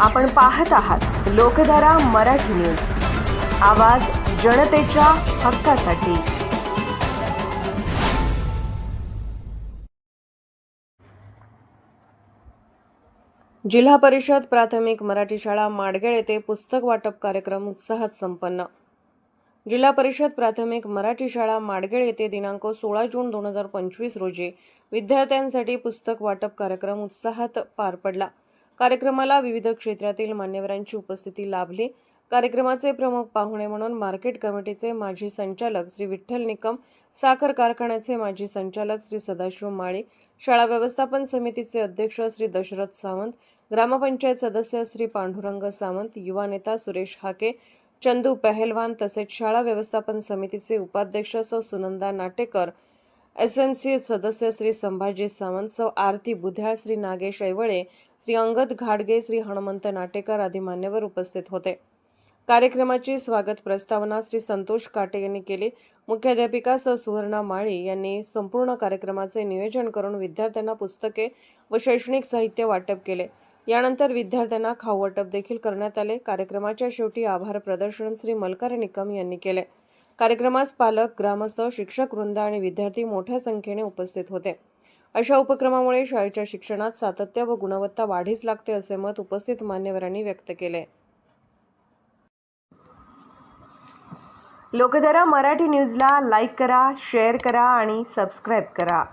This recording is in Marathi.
आपण पाहत आहात लोकधारा मराठी न्यूज. आवाज जनतेच्या हक्कासाठी. जिल्हा परिषद प्राथमिक मराठी शाळा माडगेळ येथे पुस्तक वाटप कार्यक्रम उत्साहात संपन्न. जिल्हा परिषद प्राथमिक मराठी शाळा माडगेळ येथे दिनांक सोळा जून दोन हजार पंचवीस रोजी विद्यार्थ्यांसाठी पुस्तक वाटप कार्यक्रम उत्साहात पार पडला. कार्यक्रमाला विविध क्षेत्रातील मान्यवरांची उपस्थिती लाभली. कार्यक्रमाचे प्रमुख पाहुणे म्हणून मार्केट कमिटीचे माजी संचालक श्री विठ्ठल निकम साखर कारखान्याचे माजी संचालक श्री सदाशिव माळी शाळा व्यवस्थापन समितीचे अध्यक्ष श्री दशरथ सावंत ग्रामपंचायत सदस्य श्री पांडुरंग सावंत युवा नेता सुरेश हाके चंदू पहलवान तसेच शाळा व्यवस्थापन समितीचे उपाध्यक्ष Sunanda Natekar S M C सदस्य श्री संभाजी सावंत सौ आरती बुध्याळ श्री नागेश ऐवळे श्री अंगद घाडगे श्री हनुमंत नाटेकर आदी मान्यवर उपस्थित होते. कार्यक्रमाची स्वागत प्रस्तावना श्री संतोष काटे यांनी केली. मुख्याध्यापिका सौ सुवर्णा माळी यांनी संपूर्ण कार्यक्रमाचे नियोजन करून विद्यार्थ्यांना पुस्तके व शैक्षणिक साहित्य वाटप केले. यानंतर विद्यार्थ्यांना खाऊ वाटप देखील करण्यात आले. कार्यक्रमाच्या शेवटी आभार प्रदर्शन श्री मलकार निकम यांनी केले. कार्यक्रमास पालक ग्रामस्थ शिक्षक वृंद आणि विद्यार्थी मोठ्या संख्येने उपस्थित होते. अशा उपक्रमामुळे शाळेच्या शिक्षणात सातत्य व गुणवत्ता वाढीस लागते असे मत उपस्थित मान्यवरांनी व्यक्त केले. लोकधारा मराठी न्यूजला लाईक करा शेअर करा आणि सबस्क्राईब करा.